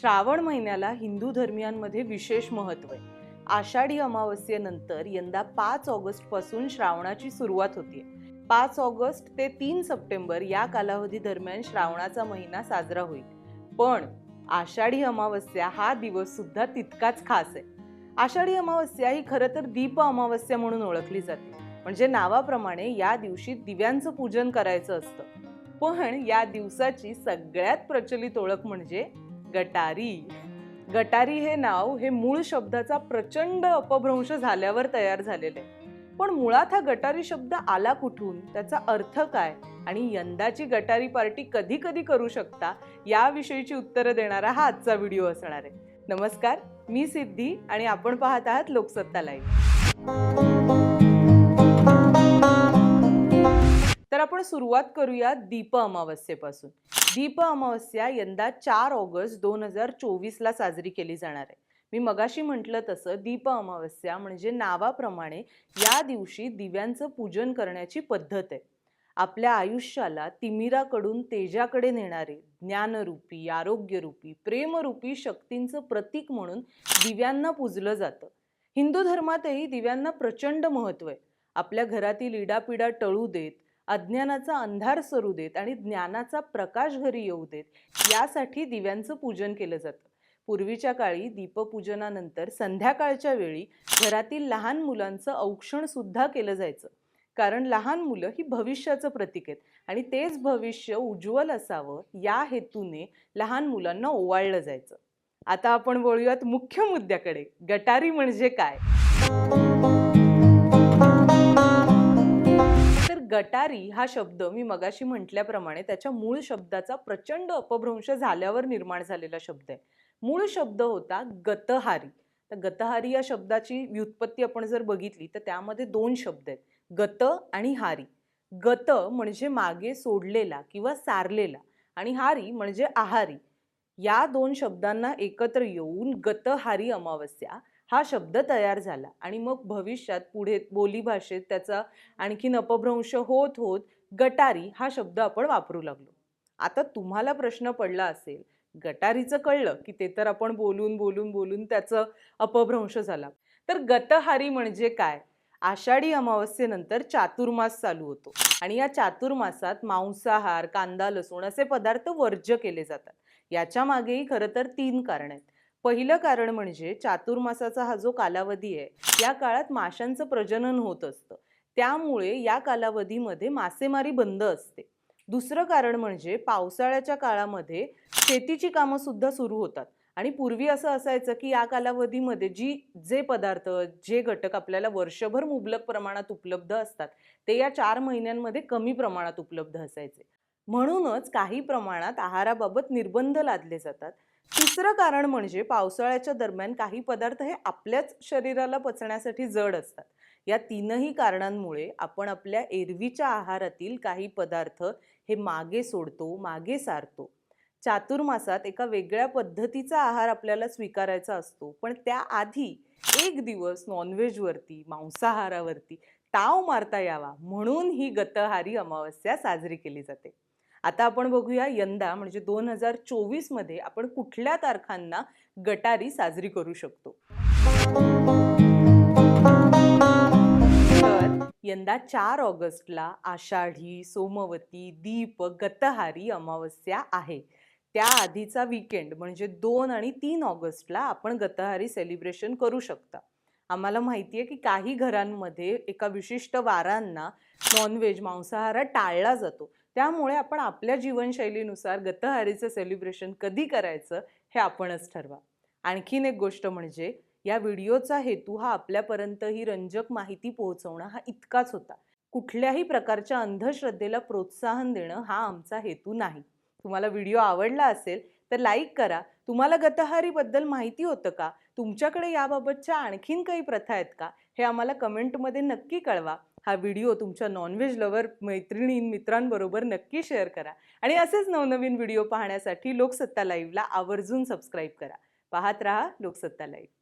श्रावण महिन्याला हिंदू धर्मियांमध्ये विशेष महत्त्व आहे. आषाढी अमावस्येनंतर यंदा पाच ऑगस्टपासून श्रावणाची सुरुवात होते. पाच ऑगस्ट ते तीन सप्टेंबर या कालावधी दरम्यान श्रावणाचा महिना साजरा होईल. पण आषाढी अमावस्या हा दिवस सुद्धा तितकाच खास आहे. आषाढी अमावस्या ही खरं तर दीप अमावस्या म्हणून ओळखली जाते. म्हणजे नावाप्रमाणे या दिवशी दिव्यांचं पूजन करायचं असतं. पण या दिवसाची सगळ्यात प्रचलित ओळख म्हणजे गटारी. गटारी हे नाव हे मूळ शब्दाचा प्रचंड अपभ्रंश झाल्यावर तयार झालेले पण मुळात हा गटारी शब्द आला कुठून? त्याचा अर्थ काय? आणि यंदाची गटारी पार्टी कधी कधी करू शकता? याविषयीची उत्तरं देणारा हा आजचा व्हिडिओ असणार आहे. नमस्कार मी सिद्धी आणि आपण पाहत आहात लोकसत्ता लाईव्ह. तर आपण सुरुवात करूया दीप अमावस्येपासून दीप अमावस्या यंदा चार ऑगस्ट दोन हजार चोवीसला साजरी केली जाणार आहे. मी मगाशी म्हटलं तसं दीप अमावस्या म्हणजे नावाप्रमाणे या दिवशी दिव्यांचं पूजन करण्याची पद्धत आहे. आपल्या आयुष्याला तिमिराकडून तेजाकडे नेणारे ज्ञानरूपी आरोग्यरूपी प्रेमरूपी शक्तींचं प्रतीक म्हणून दिव्यांना पूजलं जातं. हिंदू धर्मातही दिव्यांना प्रचंड महत्त्व आहे. आपल्या घरातील इडापिडा टळू देत अज्ञानाचा अंधार सरू देत आणि ज्ञानाचा प्रकाश घरी येऊ देत यासाठी दिव्यांचं पूजन केलं जातं. पूर्वीच्या काळी दीपपूजनानंतर संध्याकाळच्या वेळी घरातील लहान मुलांचं औक्षण सुद्धा केलं जायचं. कारण लहान मुलं ही भविष्याचं प्रतीक आहेत आणि तेच भविष्य उज्ज्वल असावं या हेतूने लहान मुलांना ओवाळलं जायचं. आता आपण बोलूयात मुख्य मुद्द्याकडे. गटारी म्हणजे काय? गटारी हा शब्द मी मगाशी म्हटल्याप्रमाणे त्याच्या मूळ शब्दाचा प्रचंड अपभ्रंश झाल्यावर निर्माण झालेला शब्द आहे. मूळ शब्द होता गतहारी. तर गतहारी या शब्दाची व्युत्पत्ती आपण जर बघितली तर त्यामध्ये दोन शब्द आहेत. गत आणि हारी. गत म्हणजे मागे सोडलेला किंवा सारलेला आणि हारी म्हणजे आहारी. या दोन शब्दांना एकत्र येऊन गतहारी अमावस्या हा शब्द तयार झाला आणि मग भविष्यात पुढे बोलीभाषेत त्याचा आणखीन अपभ्रंश होत होत गटारी हा शब्द आपण वापरू लागलो. आता तुम्हाला प्रश्न पडला असेल गटारीचं कळलं की ते तर आपण बोलून बोलून बोलून त्याचं अपभ्रंश झाला. तर गतहारी म्हणजे काय? आषाढी अमावस्येनंतर चातुर्मास चालू होतो आणि या चातुर्मासात मांसाहार कांदा लसूण असे पदार्थ वर्ज्य केले जातात. याच्या मागेही खरं तर तीन कारण आहेत. पहिलं कारण म्हणजे चातुर्मासाचा हा जो कालावधी आहे या काळात माशांचं प्रजनन होत असतं. त्यामुळे या कालावधीमध्ये मासेमारी बंद असते. दुसरं कारण म्हणजे पावसाळ्याच्या काळामध्ये शेतीची कामं सुद्धा सुरू होतात. आणि पूर्वी असं असायचं की या कालावधीमध्ये जी जे पदार्थ जे घटक आपल्याला वर्षभर मुबलक प्रमाणात उपलब्ध असतात ते या चार महिन्यांमध्ये कमी प्रमाणात उपलब्ध असायचे. म्हणूनच काही प्रमाणात आहाराबाबत निर्बंध लादले जातात. तिसरं कारण म्हणजे पावसाळ्याच्या दरम्यान काही पदार्थ हे आपल्याच शरीराला पचण्यासाठी जड असतात. या तीनही कारणांमुळे आपण आपल्या एरवीच्या आहारातील काही पदार्थ हे मागे सोडतो मागे सारतो. चातुर्मासात एका वेगळ्या पद्धतीचा आहार आपल्याला स्वीकारायचा असतो. पण त्याआधी एक दिवस नॉनव्हेजवरती मांसाहारावरती ताव मारता यावा म्हणून ही गतहारी अमावस्या साजरी केली जाते. आता आपण बघूया यंदा म्हणजे दोन हजार चोवीसमध्ये आपण कुठल्या तारखांना गटारी साजरी करू शकतो? यंदा चार ऑगस्टला आषाढी सोमवती दीप गतहारी अमावस्या आहे. त्या आधीचा विकेंड म्हणजे दोन आणि तीन ऑगस्टला आपण गतहारी सेलिब्रेशन करू शकता. आम्हाला माहिती आहे की काही घरांमध्ये एका विशिष्ट वारांना नॉनव्हेज मांसाहार टाळला जातो. त्यामुळे आपण आपल्या जीवनशैलीनुसार गतहारीचं सेलिब्रेशन कधी करायचं हे आपणच ठरवा. आणखीन एक गोष्ट म्हणजे या व्हिडिओचा हेतू हा आपल्यापर्यंत ही रंजक माहिती पोहोचवणं हा इतकाच होता. कुठल्याही प्रकारच्या अंधश्रद्धेला प्रोत्साहन देणं हा आमचा हेतू नाही. तुम्हाला व्हिडिओ आवडला असेल तर लाईक करा. तुम्हाला गतहारीबद्दल माहिती होतं का? तुमच्याकडे याबाबतच्या आणखीन काही प्रथा आहेत का? हे आम्हाला कमेंटमध्ये नक्की कळवा. हा व्हिडिओ तुमच्या नॉनव्हेज लवर मैत्रिणी मित्रांबरोबर नक्की शेअर करा. आणि असेच नवनवीन व्हिडिओ पाहण्यासाठी लोकसत्ता लाईव्हला आवर्जून सबस्क्राईब करा. पाहत रहा लोकसत्ता लाईव्ह